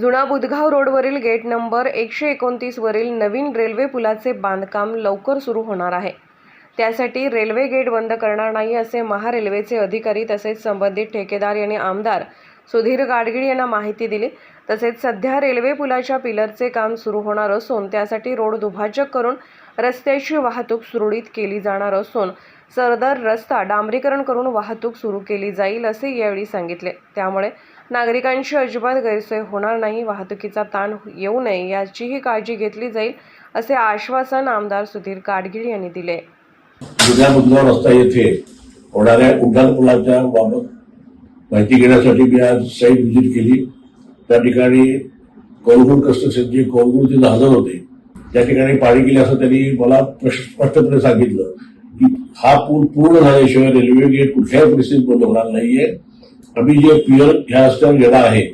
जुना बुधगाव रोडवरील gate number एकशे एकोणतीसवरील नवीन रेल्वे पुलाचे बांधकाम लवकर सुरू होणार आहे. त्यासाठी रेल्वे गेट बंद करणार नाही असे महारेल्वेचे अधिकारी तसेच संबंधित ठेकेदार यांनी आमदार सुधीर गाडगीळ यांना माहिती दिली. तसेच सध्या रेल्वे पुलाच्या पिलरचे काम सुरू होणार असून त्यासाठी रोड दुभाजक करून रस्त्याची वाहतूक सुरळीत केली जाणार असून सरदार रस्ता डांबरीकरण करून वाहतूक सुरू केली जाईल असे यावेळी सांगितले. त्यामुळे नागरिकांची अजिबात गैरसोय होणार नाही वाहतुकीचा ताण येऊ नये याचीही काळजी घेतली जाईल असे आश्वासन आमदार सुधीर काडगीळ यांनी दिले. जुन्या बुधगाव रस्ता येथे होणाऱ्या उड्डाण पुलाच्या बाबत माहिती घेण्यासाठी मी आज साईट व्हिजिट केली. त्या ठिकाणी कौलगुड कन्स्ट्रक्शनचे कौलगुड तिथं हजर होते त्या ठिकाणी पाणी गेले असं त्यांनी मला स्पष्टपणे सांगितलं की हा पूल पूर्ण झाल्याशिवाय रेल्वे गेट कुठल्याही परिस्थितीत बंद होणार नाहीये. आम्ही जे पियर ह्या रस्त्यावर गेला आहे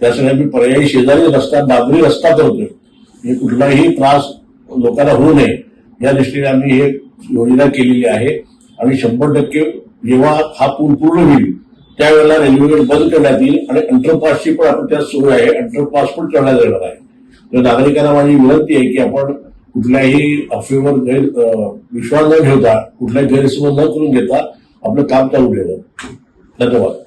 त्यासाठी आम्ही पर्यायी शेजारी रस्ता दादरी रस्ता करतोय. म्हणजे कुठलाही त्रास लोकांना होऊ नये. या दृष्टीने आम्ही हे योजना केलेली आहे. आणि शंभर टक्के जेव्हा हा पूल पूर्ण होईल त्यावेळेला रेल्वे बंद करण्यात येईल आणि अंडरपासची पण आपण त्यात सुरू आहे. अंडरपास पण करण्यात येणार आहे. तर नागरिकांना माझी विनंती आहे की आपण कुठल्याही अफवेवर गैर विश्वास न ठेवता कुठल्याही गैरसमज न करून घेता आपलं काम चालू ठेवा. धन्यवाद.